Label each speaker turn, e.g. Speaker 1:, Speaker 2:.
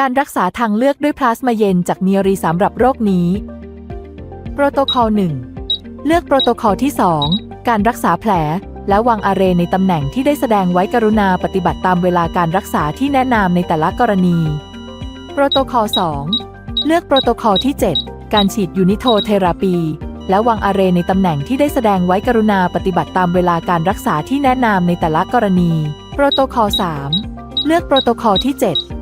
Speaker 1: การรักษาทางเลือกด้วยพลาสมาเย็นจากเนียรีสำหรับโรคนี้ โปรโตคอล 1 เลือกโปรโตคอลที่ 2 การรักษาแผล และวางอาเรในตำแหน่งที่ได้แสดงไว้กรุณาปฏิบัติตามเวลาการรักษาที่แนะนำในแต่ละกรณี โปรโตคอล 2 เลือกโปรโตคอลที่ 7 การฉีดยูนิโทเทราปี และวางอาเรในตำแหน่งที่ได้แสดงไว้กรุณาปฏิบัติตามเวลาการรักษาที่แนะนำในแต่ละกรณี โปรโตคอล 3 เลือกโปรโตคอลที่ 7